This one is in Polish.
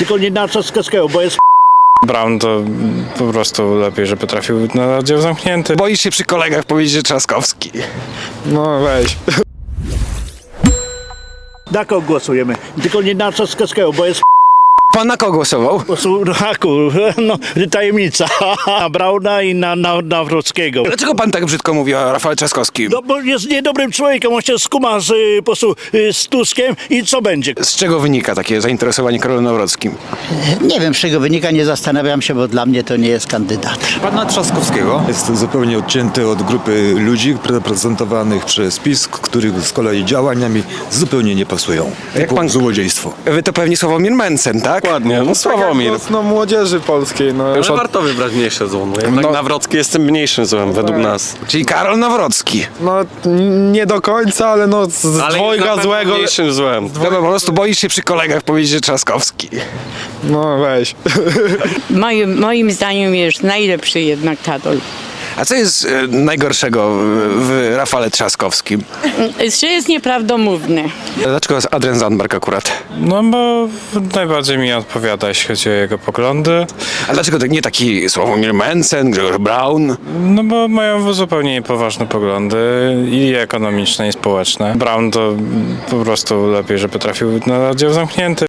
Tylko nie na Trzaskowskiego, bo jest Brown to po prostu lepiej, żeby trafił na oddział zamknięty. Boisz się przy kolegach powiedzieć, że Trzaskowski. No weź. na kogo głosujemy. Tylko nie na Trzaskowskiego, bo jest Pan na kogo głosował? raku, no tajemnica. Na Brauna i na, na Nawrockiego. Dlaczego pan tak brzydko mówi o Rafale Trzaskowskim? No bo jest niedobrym człowiekiem, on się skuma z, y, po prostu, y, z Tuskiem i co będzie? Z czego wynika takie zainteresowanie Karolem Nawrockim? Nie wiem, z czego wynika, nie zastanawiam się, bo dla mnie to nie jest kandydat. Pana Trzaskowskiego. Jest zupełnie odcięty od grupy ludzi reprezentowanych przez PiS, których z kolei działaniami zupełnie nie pasują. Jak pan- złodziejstwo. Wy to pewnie Sławomir Mencen, tak? Dokładnie, no Sławomir. No młodzieży polskiej, no. Ale warto wybrać mniejsze zło. No, jednak No. Nawrocki jest tym mniejszym złem według nas. Czyli Karol Nawrocki. No nie do końca, ale no z, Ale dwojga złego. mniejszym złem. Dobra, po prostu boisz się przy kolegach powiedzieć, że Trzaskowski. No weź. Moim, moim zdaniem jest najlepszy jednak Karol. A co jest e, najgorszego w, w Rafale Trzaskowskim? Że jest nieprawdomówny. Dlaczego jest Adrian Zandberg akurat? No bo najbardziej mi odpowiada, jeśli chodzi o jego poglądy. A dlaczego to nie taki Sławomir Mencen, Grzegorz Braun? No bo mają zupełnie niepoważne poglądy i ekonomiczne, i społeczne. Brown to po prostu lepiej, żeby trafił na oddział zamknięty.